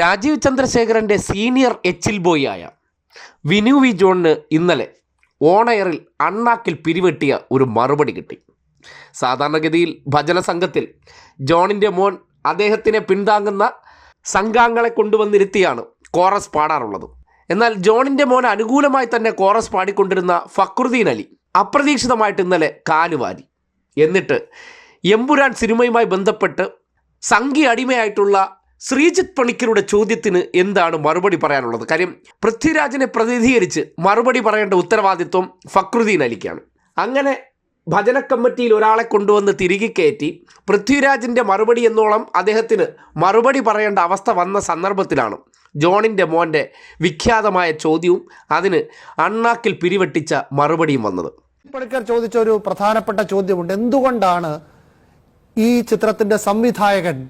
രാജീവ് ചന്ദ്രശേഖരന്റെ സീനിയർ എച്ചിൽ ബോയ് ആയ വിനു വി ജോണിന് ഇന്നലെ ഓണയറിൽ അണ്ണാക്കിൽ പിരിവെട്ടിയ ഒരു മറുപടി കിട്ടി. സാധാരണഗതിയിൽ ഭജന സംഘത്തിൽ ജോണിന്റെ മോൻ അദ്ദേഹത്തിനെ പിന്താങ്ങുന്ന സംഘാംഗങ്ങളെ കൊണ്ടുവന്നിരുത്തിയാണ് കോറസ് പാടാറുള്ളത്. എന്നാൽ ജോണിന്റെ മോൻ അനുകൂലമായി തന്നെ കോറസ് പാടിക്കൊണ്ടിരുന്ന ഫക്രുദ്ദീൻ അലി അപ്രതീക്ഷിതമായിട്ട് ഇന്നലെ കാലുവാരി എന്നിട്ട് എമ്പുരാൻ സിനിമയുമായി ബന്ധപ്പെട്ട് സംഘി അടിമയായിട്ടുള്ള ശ്രീജിത്ത് പണിക്കരുടെ ചോദ്യത്തിന് എന്താണ് മറുപടി പറയാനുള്ളത്? കാര്യം പൃഥ്വിരാജിനെ പ്രതിനിധീകരിച്ച് മറുപടി പറയേണ്ട ഉത്തരവാദിത്വം ഫക്രുദ്ദീൻ അലിക്കാണ്. അങ്ങനെ ഭജന കമ്മിറ്റിയിൽ ഒരാളെ കൊണ്ടുവന്ന് തിരികെ കയറ്റി പൃഥ്വിരാജിന്റെ മറുപടി എന്നോളം അദ്ദേഹത്തിന് മറുപടി പറയേണ്ട അവസ്ഥ വന്ന സന്ദർഭത്തിലാണ് ജോണിന്റെ മോന്റെ വിഖ്യാതമായ ചോദ്യവും അതിന് അണ്ണാക്കിൽ പിരിവെട്ടിച്ച മറുപടിയും വന്നത്. പണിക്കർ ചോദിച്ച ഒരു പ്രധാനപ്പെട്ട ചോദ്യമുണ്ട്. എന്തുകൊണ്ടാണ് ഈ ചിത്രത്തിന്റെ സംവിധായകൻ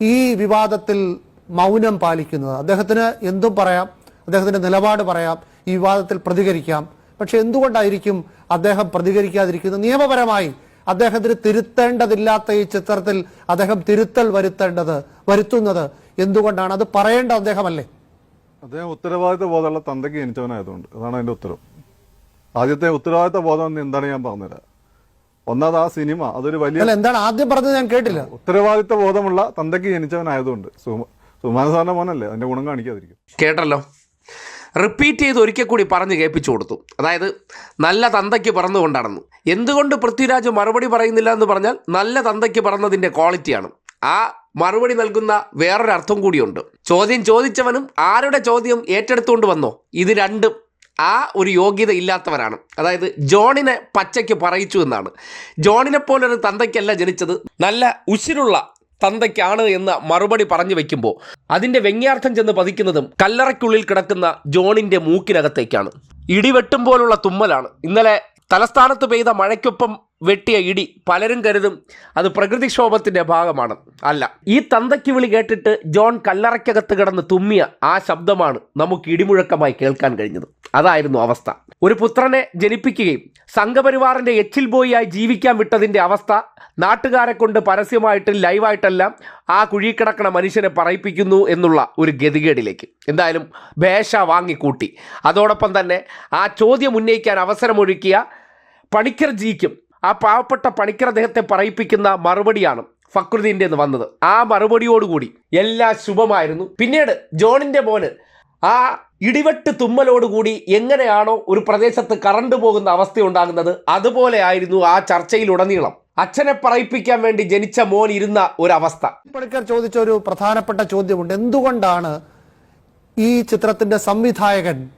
ഈ വിവാദത്തിൽ മൗനം പാലിക്കുന്നത്. അദ്ദേഹത്തിന് എന്തും പറയാം. അദ്ദേഹത്തിന്റെ നിലപാട് പറയാം. ഈ വിവാദത്തിൽ പ്രതികരിക്കാം. പക്ഷെ എന്തുകൊണ്ടായിരിക്കും അദ്ദേഹം പ്രതികരിക്കാതിരിക്കുന്നത്? നിയമപരമായി അദ്ദേഹത്തിന് തിരുത്തേണ്ടതില്ലാത്ത ഈ ചിത്രത്തിൽ അദ്ദേഹം തിരുത്തൽ വരുത്തേണ്ടത് വരുത്തുന്നത് എന്തുകൊണ്ടാണ്? അത് പറയേണ്ട അദ്ദേഹമല്ലേ? അദ്ദേഹം ഉത്തരവാദിത്ത ബോധമുള്ള തന്തയ്ക്ക് ജനിച്ചവനായതുകൊണ്ട്. അതാണ് അതിന്റെ ഉത്തരം. ആദ്യത്തെ ഉത്തരവാദിത്ത ബോധം എന്താണ് ഞാൻ പറഞ്ഞുതരാം? ഒന്നാമത് ആ സിനിമ അതൊരു വലിയ അല്ല എന്താണ് ആദ്യം പറഞ്ഞത് ഞാൻ കേട്ടില്ല. ഉത്തരവാദിത്ത ബോധമുള്ള തന്തയ്ക്ക് ജനിച്ചവനായതുകൊണ്ട്. സുമ സുമാന സാറിന്റെ മോനല്ലേ? അതിന്റെ ഗുണം കാണിക്കാതിരിക്കും. കേട്ടല്ലോ. റിപ്പീറ്റ് ചെയ്ത് ഒരിക്കൽ കൂടി പറഞ്ഞ് കേൾപ്പിച്ചു കൊടുത്തു. അതായത് നല്ല തന്തയ്ക്ക് പറന്നുകൊണ്ടാണെന്ന് എന്തുകൊണ്ട് പൃഥ്വിരാജ് മറുപടി പറയുന്നില്ല എന്ന് പറഞ്ഞാൽ നല്ല തന്തയ്ക്ക് പറന്നതിന്റെ ക്വാളിറ്റിയാണ് ആ മറുപടി നൽകുന്ന വേറൊരർത്ഥം കൂടിയുണ്ട്. ചോദ്യം ചോദിച്ചവനും ആരുടെ ചോദ്യം ഏറ്റെടുത്തുകൊണ്ട് വന്നോ? ഇത് രണ്ടും. ആ ഒരു യോഗ്യത ഇല്ലാത്തവരാണ്. അതായത് ജോണിനെ പച്ചയ്ക്ക് പറയിച്ചു എന്നാണ്. ജോണിനെ പോലൊരു തന്തയ്ക്കല്ല ജനിച്ചത്. നല്ല ഉശിരുള്ള തന്തയ്ക്കാണ് എന്ന് മറുപടി പറഞ്ഞു വെക്കുമ്പോൾ അതിന്റെ വ്യംഗ്യാർത്ഥം ചെന്ന് പതിക്കുന്നതും കല്ലറയ്ക്കുള്ളിൽ കിടക്കുന്ന ജോണിന്റെ മൂക്കിനകത്തേക്കാണ്. ഇടിവെട്ടും പോലുള്ള തുമ്മലാണ്. ഇന്നലെ തലസ്ഥാനത്ത് പെയ്ത മഴയ്ക്കൊപ്പം വെട്ടിയ ഇടി പലരും കരുതും അത് പ്രകൃതിക്ഷോഭത്തിന്റെ ഭാഗമാണ്. അല്ല ഈ തന്തയ്ക്ക് വിളി കേട്ടിട്ട് ജോൺ കല്ലറയ്ക്കകത്ത് കിടന്ന് തുമ്മിയ ആ ശബ്ദമാണ് നമുക്ക് ഇടിമുഴക്കമായി കേൾക്കാൻ കഴിഞ്ഞത്. അതായിരുന്നു അവസ്ഥ. ഒരു പുത്രനെ ജനിപ്പിക്കുകയും സംഘപരിവാറിന്റെ എച്ചിൽ ബോയിയായി ജീവിക്കാൻ വിട്ടതിന്റെ അവസ്ഥ നാട്ടുകാരെ കൊണ്ട് പരസ്യമായിട്ടും ലൈവായിട്ടെല്ലാം ആ കുഴി കിടക്കണ മനുഷ്യനെ പറയിപ്പിക്കുന്നു എന്നുള്ള ഒരു ഗതികേടിലേക്ക്. എന്തായാലും ഭേഷ വാങ്ങിക്കൂട്ടി. അതോടൊപ്പം തന്നെ ആ ചോദ്യം ഉന്നയിക്കാൻ അവസരമൊരുക്കിയ പണിക്കർ ജിക്കും ആ പാവപ്പെട്ട പണിക്കർ അദ്ദേഹത്തെ പറയിപ്പിക്കുന്ന മറുപടിയാണ് ഫക്രുദ്ദീന്റെ എന്ന് വന്നത്. ആ മറുപടിയോടുകൂടി എല്ലാം ശുഭമായിരുന്നു. പിന്നീട് ജോണിന്റെ മോന് ആ ഇടിവെട്ട് തുമ്മലോടുകൂടി എങ്ങനെയാണോ ഒരു പ്രദേശത്ത് കറണ്ട് പോകുന്ന അവസ്ഥ ഉണ്ടാകുന്നത് അതുപോലെ ആയിരുന്നു ആ ചർച്ചയിലുടനീളം. അച്ഛനെ പറയിപ്പിക്കാൻ വേണ്ടി ജനിച്ച മോൻ ഇരുന്ന ഒരവസ്ഥ. പണിക്കർ ചോദിച്ച ഒരു പ്രധാനപ്പെട്ട ചോദ്യമുണ്ട്. എന്തുകൊണ്ടാണ് ഈ ചിത്രത്തിന്റെ സംവിധായകൻ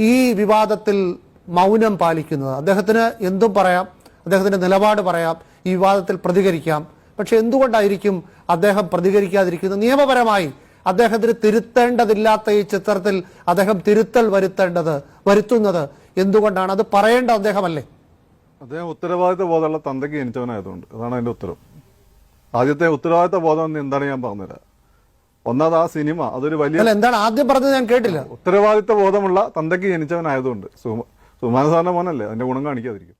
ഈ വിവാദത്തിൽ മൗനം പാലിക്കുന്നത്. അദ്ദേഹത്തിന് എന്തും പറയാം. അദ്ദേഹത്തിന്റെ നിലപാട് പറയാം. ഈ വിവാദത്തിൽ പ്രതികരിക്കാം. പക്ഷെ എന്തുകൊണ്ടായിരിക്കും അദ്ദേഹം പ്രതികരിക്കാതിരിക്കുന്നത്? നിയമപരമായി അദ്ദേഹത്തിന് തിരുത്തേണ്ടതില്ലാത്ത ഈ ചിത്രത്തിൽ അദ്ദേഹം തിരുത്തൽ വരുത്തേണ്ടത് വരുത്തുന്നത് എന്തുകൊണ്ടാണ്? അത് പറയേണ്ട അദ്ദേഹമല്ലേ? അദ്ദേഹം ഉത്തരവാദിത്വ ബോധമുള്ള തന്തയ്ക്ക് ജനിച്ചവനായതുകൊണ്ട്. അതാണ് അതിന്റെ ഉത്തരം. ആദ്യത്തെ ഉത്തരവാദിത്വ ബോധം എന്താണ് ഞാൻ പറഞ്ഞത് ഒന്നാമത് ആ സിനിമ അതൊരു വലിയ എന്താണ്? ആദ്യം പറഞ്ഞത് ഞാൻ കേട്ടില്ല. ഉത്തരവാദിത്ത ബോധമുള്ള തന്തയ്ക്ക് ജനിച്ചവനായതുകൊണ്ട്. സുമ സുമാന സാറിന്റെ മോനല്ലേ? അതിന്റെ ഗുണം കാണിക്കാതിരിക്കും.